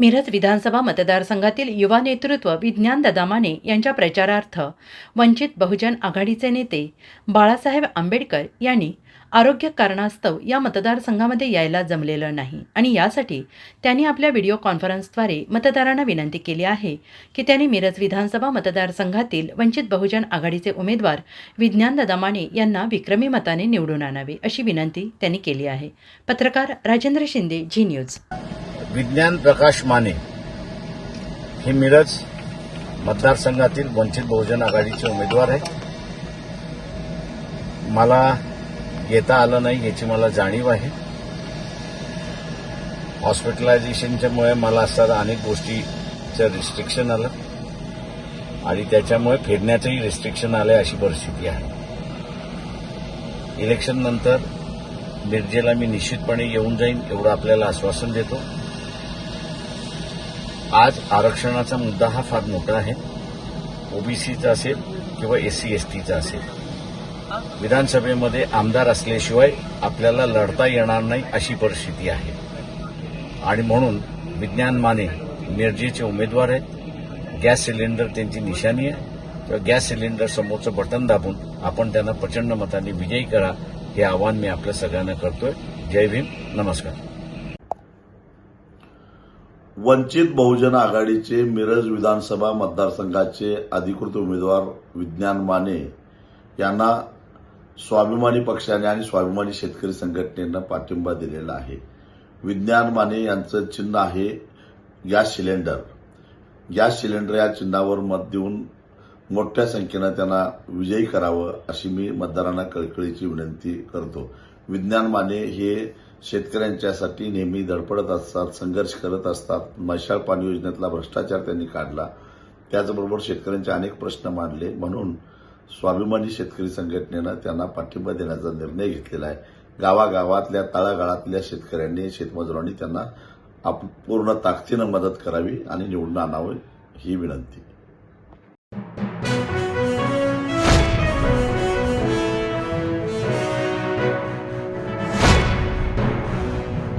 मिरज विधानसभा मतदारसंघातील युवा नेतृत्व विज्ञान ददामाने यांच्या प्रचारार्थ वंचित बहुजन आघाडीचे नेते बाळासाहेब आंबेडकर यांनी आरोग्य कारणास्तव या मतदारसंघामध्ये यायला जमलेलं नाही आणि यासाठी त्यांनी आपल्या व्हिडिओ कॉन्फरन्सद्वारे मतदारांना विनंती केली आहे की त्यांनी मिरज विधानसभा मतदारसंघातील वंचित बहुजन आघाडीचे उमेदवार विज्ञान ददामाने यांना विक्रमी मताने निवडून आणावे अशी विनंती त्यांनी केली आहे. पत्रकार राजेंद्र शिंदे झी न्यूज. विज्ञान प्रकाश माने हे मिरज मतदारसंघातील वंचित बहुजन आघाडीचे उमेदवार आहेत. मला येता आलं नाही याची मला जाणीव आहे. हॉस्पिटलायझेशनच्यामुळे मला असताना अनेक गोष्टीचं रिस्ट्रिक्शन आलं. आणि त्याच्यामुळे फिरण्याचंही रिस्ट्रिक्शन आलं अशी परिस्थिती आहे. इलेक्शननंतर मिरजेला मी निश्चितपणे येऊन जाईन एवढं आपल्याला आश्वासन देतो. आज आरक्षणाचा मुद्दा हा फार मोठा आहे. ओबीसीचा असेल किंवा एससी एसटीचा असेल. विधानसभेमध्ये आमदार असल्याशिवाय आपल्याला लढता येणार नाही अशी परिस्थिती आहे. आणि म्हणून विज्ञान माने मिरजेचे उमेदवार आहेत. गॅस सिलेंडर त्यांची निशाणी आहे. तर गॅस सिलेंडर समोरचं बटन दाबून आपण त्यांना प्रचंड मताने विजयी करा हे आवाहन मी आपल्या सगळ्यांना करतोय. जय भीम. नमस्कार. वंचित बहुजन आघाडीचे मिरज विधानसभा मतदारसंघाचे अधिकृत उमेदवार विज्ञान माने यांना स्वाभिमानी पक्षाने आणि स्वाभिमानी शेतकरी संघटनेनं पाठिंबा दिलेला आहे. विज्ञान माने यांचं चिन्ह आहे गॅस सिलेंडर. गॅस सिलेंडर या चिन्हावर मत देऊन मोठ्या संख्येनं त्यांना विजयी करावं अशी मी मतदारांना कळकळीची विनंती करतो. विज्ञान माने हे शेतकऱ्यांच्यासाठी नेहमी धडपडत असतात संघर्ष करत असतात. मशाल पाणी योजनेतला भ्रष्टाचार त्यांनी काढला. त्याचबरोबर शेतकऱ्यांचे अनेक प्रश्न मांडले. म्हणून स्वाभिमानी शेतकरी संघटनेनं त्यांना पाठिंबा देण्याचा निर्णय घेतलेला आहे. गावागावातल्या तळागाळातल्या शेतकऱ्यांनी शेतमजुरांनी त्यांना आप पूर्ण ताकदीनं मदत करावी आणि निवडून आणावं ही विनंती.